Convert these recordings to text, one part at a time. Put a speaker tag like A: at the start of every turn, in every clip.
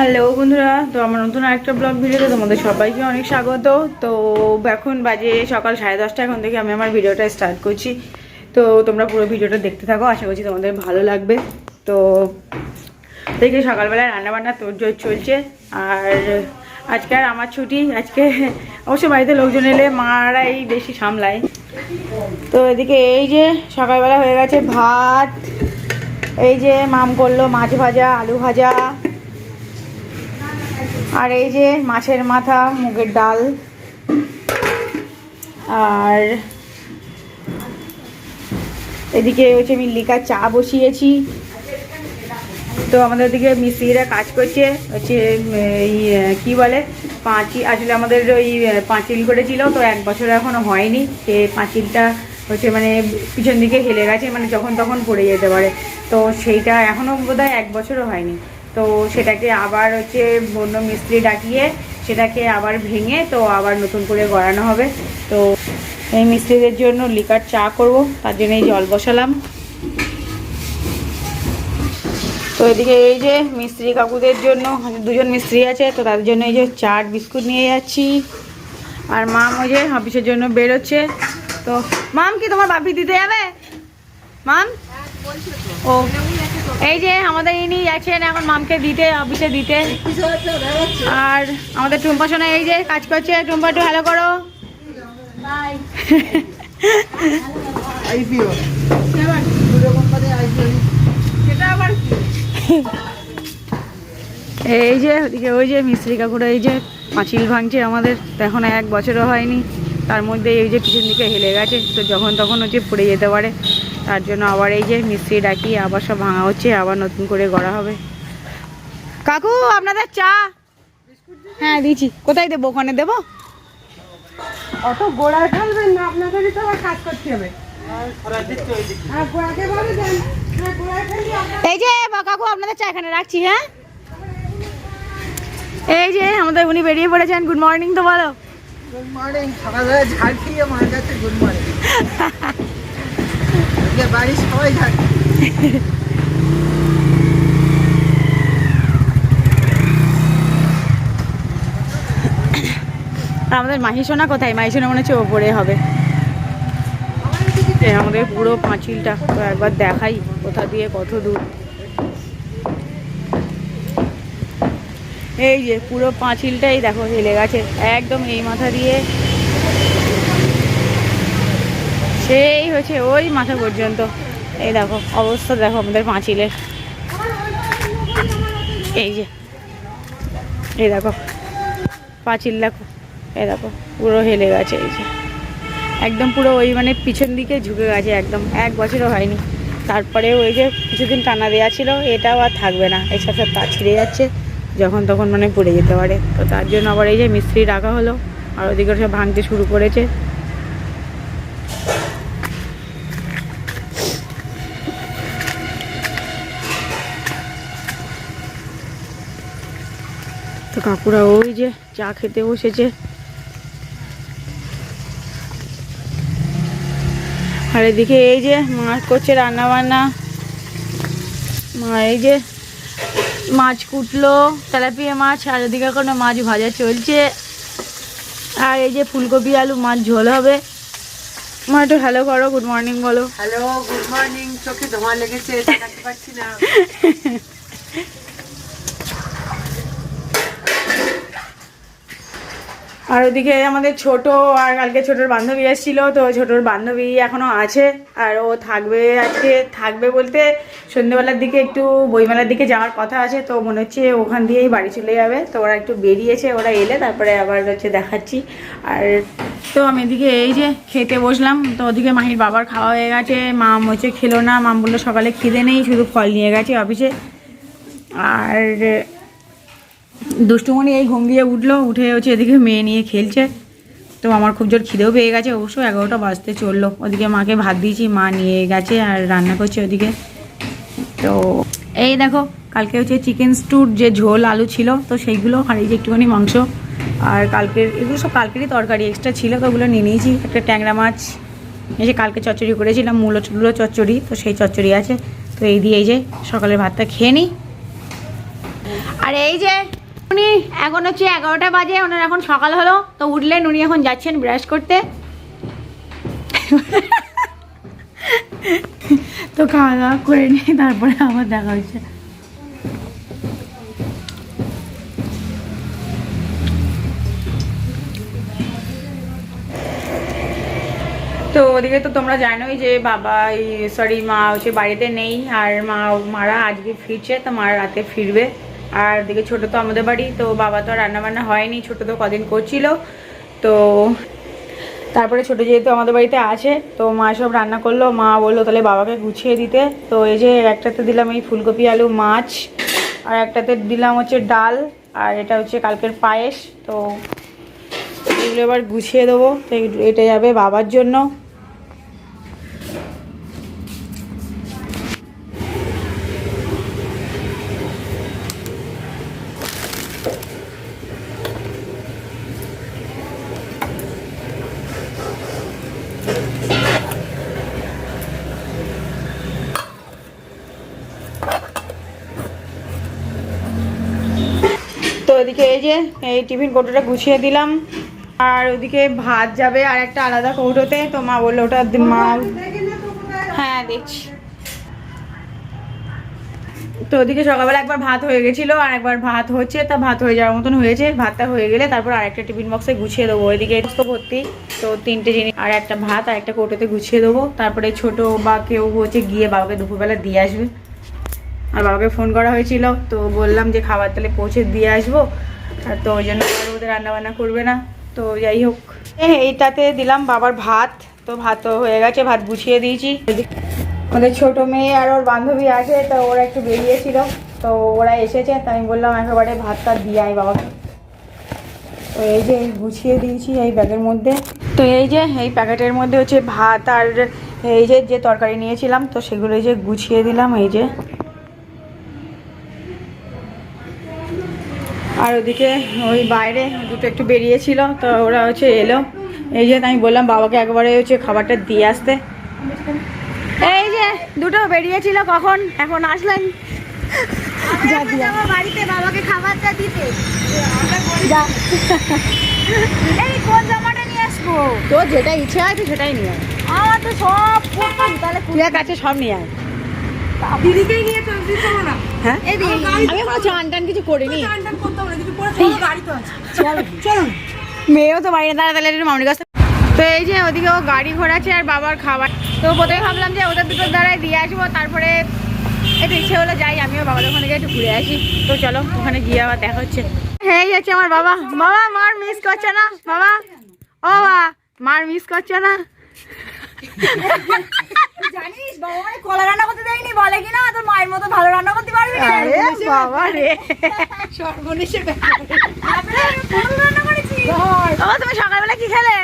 A: Hello বন্ধুরা, তো আমার নতুন আরেকটা ব্লগ ভিডিওতে তোমাদের সবাইকে অনেক স্বাগত। তো এখন বাজে সকাল সাড়ে দশটা, এখন থেকে আমি আমার ভিডিওটা স্টার্ট করছি। তো তোমরা পুরো ভিডিওটা দেখতে থাকো, আশা করছি তোমাদের ভালো লাগবে। তো দেখি সকালবেলায় রান্নাবান্না তোর জোর চলছে। আর আজকে আর আমার ছুটি, আজকে অবশ্য বাড়িতে লোকজন এলে মারাই বেশি সামলায়। তো এদিকে এই যে সকালবেলা হয়ে গেছে ভাত, এই যে মাম করল মাছ ভাজা, আলু ভাজা। আর এই যে মাছের মাথা, মুগের ডাল, আর এদিকে হচ্ছে লিকার চা বসিয়েছি। তো আমাদের দিকে মিস্ত্রিরা কাজ করছে, হচ্ছে এই, কী বলে, পাঁচিল, আসলে আমাদের ওই পাঁচিল করেছিল, তো এক বছর এখনও হয়নি। সে পাঁচিলটা হচ্ছে মানে পিছন দিকে হেলে গেছে মানে যখন তখন পড়ে যেতে পারে। তো সেইটা এখনও বোধহয় এক বছরও হয়নি। তো সেটাকে আবার হচ্ছে বন্য মিস্ত্রি ডাকিয়ে সেটাকে আবার ভেঙে তো আবার নতুন করে গড়ানো হবে। তো এই মিস্ত্রিদের জন্য লিকার চা করব, তার জন্য এই জল বসালাম। তো এদিকে এই যে মিস্ত্রি কাকুদের জন্য, দুজন মিস্ত্রি আছে, তো তাদের জন্য এই যে চাট, বিস্কুট নিয়ে যাচ্ছি। আর মাম ওই যে অফিসের জন্য বেরোচ্ছে। তো মাম কি তোমার বাপি দিতে যাবে? মাম? ও। এই যে আমাদের ইনি যাচ্ছেন এখন মামকে দিতে অফিসে দিতে। আর আমাদের টুম্পা সোনা এই যে কাজ করছে। টুম্পা একটু হ্যালো করো। এই যে ওদিকে ওই যে মিস্ত্রি কাকুরা এই যে পাঁচিল ভাঙছে আমাদের। তো এখন এক বছরও হয়নি। তার মধ্যে এই যে পিছন দিকে হেলে গেছে। তো যখন তখন হচ্ছে পড়ে যেতে পারে। তার জন্য আবার এই যে মিস্ত্রি ডাকি আবার সব ভাঙা হচ্ছে আবার নতুন করে গড়া হবে। কাকু আপনাদের চা? হ্যাঁ দিচ্ছি কোথায় দেবো? ওখানে দেবো?
B: অত গোড়ায় ফেলবেন না আপনাদেরই তো আবার কাজ করতে হবে। হ্যাঁ
A: এই যে কাকু আপনাদের চা এখানে রাখছি হ্যাঁ? এই যে আমাদের উনি বেরিয়ে পড়েছেন। গুড মর্নিং তো বলো।
B: গুড মর্নিং সকালবেলা ঝাড় খেয়ে মার গুড মর্নিং বাড়ির সবাই ঝাড়
A: আমাদের মাহি সোনা কোথায়? মাহি সোনা মনে হচ্ছে ওপরে হবে। আমাদের পুরো পাঁচিলটা তো একবার দেখাই কোথা দিয়ে কত দূর। এই যে পুরো পাঁচিলটাই দেখো হেলে গেছে। একদম এই মাথা দিয়ে সেই হচ্ছে ওই মাথা পর্যন্ত। এই দেখো, অবস্থা দেখো আমাদের পাঁচিলের। এই যে, এই দেখো, পাঁচিল দেখো, এই দেখো, পুরো হেলে গেছে, এই যে। একদম পুরো ওই মানে পিছন দিকে ঝুঁকে গেছে একদম, এক বছরও হয়নি। তারপরে ওই যে কিছুদিন টানা দেওয়া ছিল, এটাও আর থাকবে না। এর সাথে তার ছিঁড়ে যাচ্ছে, যখন তখন মানে পড়ে যেতে পারে। তো তার জন্য আবার এই যে মিস্ত্রি রাখা হলো, আর ওদিকে সব ভাঙতে শুরু করেছে। তো কাকুরা ওই যে চা খেতে বসেছে। আর এদিকে এই যে মা করছে রান্না বান্না মা এই যে মাছ কুটলো তেলাপিয়া মাছ আর এদিকে কোনো মাছ ভাজা চলছে। আর এই যে ফুলকপি আলু মাছ ঝোল হবে। মা একটু হ্যালো করো গুড মর্নিং বলো।
B: হ্যালো গুড মর্নিং চোখে ধোঁয়া লেগেছে দেখাতে পারছি না।
A: আর ওদিকে আমাদের ছোট আর কালকে ছোটোর বান্ধবী এসেছিল, তো ছোটোর বান্ধবী এখনও আছে আর ও থাকবে আজকে, থাকবে বলতে সন্ধ্যেবেলার দিকে একটু বইমেলার দিকে যাওয়ার কথা আছে, তো মনে হচ্ছে ওখান দিয়েই বাড়ি চলে যাবে। তো ওরা একটু বেরিয়েছে, ওরা এলে তারপরে আবার হচ্ছে দেখাচ্ছি। আর তো আমি এদিকে এই যে খেতে বসলাম, তো ওদিকে মাহির বাবার খাওয়া হয়ে গেছে, মাম হচ্ছে খেলো না, মাম বলল সকালে খিদে নেই, শুধু ফল নিয়ে গেছে অফিসে। আর দুষ্টুমণি এই ঘুম দিয়ে উঠল, উঠে হচ্ছে এদিকে মেয়ে নিয়ে খেলছে। তো আমার খুব জোর খিদেও পেয়ে গেছে, অবশ্য এগারোটা বাজতে চলল। ওদিকে মাকে ভাত দিয়েছি, মা নিয়ে গেছে আর রান্না করছে ওদিকে। তো এই দেখো, কালকে হচ্ছে চিকেন স্টুর যে ঝোল আলু ছিল, তো সেইগুলো আর এই যে একটুখানি মাংস। আর কালকের, এগুলো সব কালকেরই তরকারি এক্সট্রা ছিল, তো ওগুলো নিয়ে নিয়েছি। একটা ট্যাংরা মাছ, এই যে কালকে চচ্চড়ি করেছিলাম, মূলো টুলো চচ্চড়ি, তো সেই চচ্চড়ি আছে। তো এই দিয়ে এই যে সকালের ভাতটা খেয়ে নিই। আর এই যে উনি এখন হচ্ছে এগারোটা বাজে, ওনার এখন সকাল হলো, তো উঠলেন, উনি এখন যাচ্ছেন ব্রাশ করতে। তো খাওয়া দাওয়া করে নিয়ে তারপরে আবার দেখা হচ্ছে। তো ওদিকে তো তোমরা জানোই যে বাবা সরি মা হচ্ছে বাড়িতে নেই, আর মা, মারা আজকে ফিরছে, তো মারা রাতে ফিরবে। আর ওদিকে ছোট তো আমাদের বাড়ি, তো বাবা তো রান্না বান্না হয়নি, ছোট তো কদিন করছিল। তো তারপরে ছোট যেহেতু আমাদের বাড়িতে আছে, তো মা সব রান্না করল, মা বলল তাহলে বাবাকে গুছিয়ে দিতে। তো এই যে একটাতে দিলাম এই ফুলকপি, আলু, মাছ, আর একটাতে দিলাম হচ্ছে ডাল, আর এটা হচ্ছে কালকের পায়েস। তো এগুলো এবার গুছিয়ে দেবো, তো এটা যাবে বাবার জন্য। তো এদিকে এই যে, এই টিফিন কৌটোটা গুছিয়ে দিলাম। আর ওদিকে ভাত যাবে আর একটা আলাদা কৌটোতে। তো মা বলল, ওটা মা হ্যাঁ দেখছি। তো ওদিকে সকালবেলা একবার ভাত হয়ে গেছিল, আর একবার ভাত হচ্ছে, তা ভাত হয়ে যাওয়ার মতন হয়েছে। ভাতটা হয়ে গেলে তারপর আরেকটা টিফিন বক্সে গুছিয়ে দেবো। ওইদিকে তো ভর্তি, তো তিনটে জিনিস, আর একটা ভাত, আর একটা কৌটোতে গুছিয়ে দেবো। তারপরে ছোট বা কেউ হচ্ছে গিয়ে বাবাকে দুপুরবেলা দিয়ে আসবে। আর বাবাকে ফোন করা হয়েছিল তো বললাম যে খাবার তাহলে পৌঁছে দিয়ে আসব। আর তো ওই জন্য ওদের রান্না বান্না করবে না। তো যাই হোক। এ, এইটাতে দিলাম বাবার ভাত। তো ভাত হয়ে গেছে ভাত গুছিয়ে দিয়েছি। ওদের ছোট মেয়ে আর ওর বান্ধবী আছে তো ওরা একটু বেরিয়েছিল। তো ওরা এসেছে তো আমি বললাম একেবারে ভাতটা দিয়ে আয় বাবাকে। তো এই যে গুছিয়ে দিয়েছি এই ব্যাগের মধ্যে। তো এই যে এই প্যাকেটের মধ্যে হচ্ছে ভাত আর এই যে যে তরকারি নিয়েছিলাম তো সেগুলো এই যে গুছিয়ে দিলাম এই যে। আর ওদিকে ওই বাইরে দুটো একটু বেরিয়েছিল তো ওরা হচ্ছে এলো। এই যে আমি বললাম বাবাকে একবারে হচ্ছে খাবারটা দিয়ে আসতে। এই যে দুটো বেরিয়েছিল কখন? এখন আসলেন।
C: বাড়িতে বাবাকে খাবারটা দিতে। এই কোন জামাটা নিয়ে আসব?
A: তোর যেটা ইচ্ছে সেটাই নিয়ে আয়।
C: আমার তো সব তাহলে
A: তুই কাছে সব নিয়ে আয়।
B: না?
A: হ্যাঁ? আমি এখনও চান টান কিছু করিনি। মেয়েও তো বাড়ি দাঁড়া তাহলে তো এই যে ওদিকে ও গাড়ি ঘোরাচ্ছে আর বাবার খাবার। তো প্রথমে ভাবলাম যে ওদের দুটোর দ্বারাই দিয়ে আসব, তারপরে একটু ইচ্ছে যাই, আমিও বাবার ওখানে গিয়ে একটু ঘুরে আসি। তো চলো, ওখানে গিয়ে আবার দেখা হচ্ছে। হ্যাঁ যাচ্ছে আমার বাবা। বাবা, মার মিস করছে না। বাবা, ও বাবা, মার মিস করছে না।
C: জানিস বাবা মানে কলা রান্না করতে দেয়নি বলে কি না তোর মায়ের মতো ভালো রান্না করতে পারবি না।
A: আরে বাবা রে।
B: সর্বনেশে
C: রান্না করেছি।
A: তুমি সকালবেলা কি খেলে?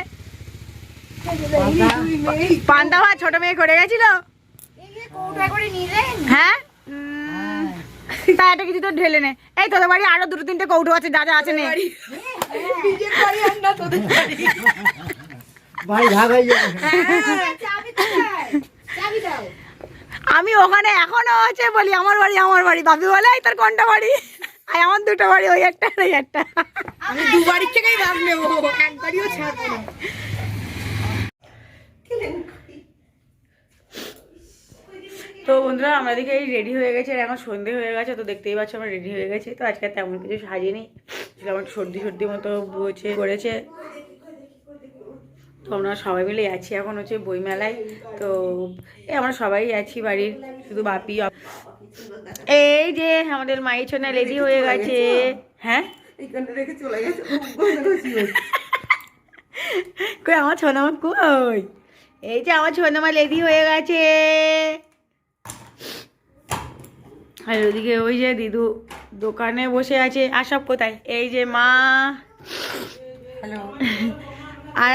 A: পান্তা ভাত ছোট মেয়ে করে গেছিল? হ্যাঁ? তা একটা কিছু তো ঢেলে নে। এই তোদের বাড়ি আরও দুটো তিনটে কৌটো আছে যা যা আছে নে।
D: ভাই হয়ে
A: আমি ওখানে এখনও আছে বলি আমার বাড়ি আমার বাড়ি। বাপি বলে "এই তোর কোনটা বাড়ি? আর আমার দুটো বাড়ি ওই একটা ওই একটা।
B: আমি দু বাড়ির থেকেই ভাগ নেব একবারইও ছাড়বো না।
A: তো বন্ধুরা আমরা দিকে এই রেডি হয়ে গেছে আর এখন সন্ধে হয়ে গেছে তো দেখতেই পাচ্ছ আমরা রেডি হয়ে গেছি। তো আজকে তেমন কিছু সাজিনি। আসলে আমার সর্দি সর্দি মতো হচ্ছে করেছে। তো আমরা সবাই মিলে আছি এখন হচ্ছে বইমেলায়। তো এই আমরা সবাই আছি বাড়ির শুধু বাপি। এই যে আমাদের মায়ের ছোনা রেডি হয়ে গেছে। হ্যাঁ? কই আমার ছোনামা কই? এই যে আমার ছোনামা রেডি হয়ে গেছে। আর ওদিকে ওই যে দিদু দোকানে বসে আছে। আর সব কোথায়? এই যে মা।
B: হ্যালো।
A: আর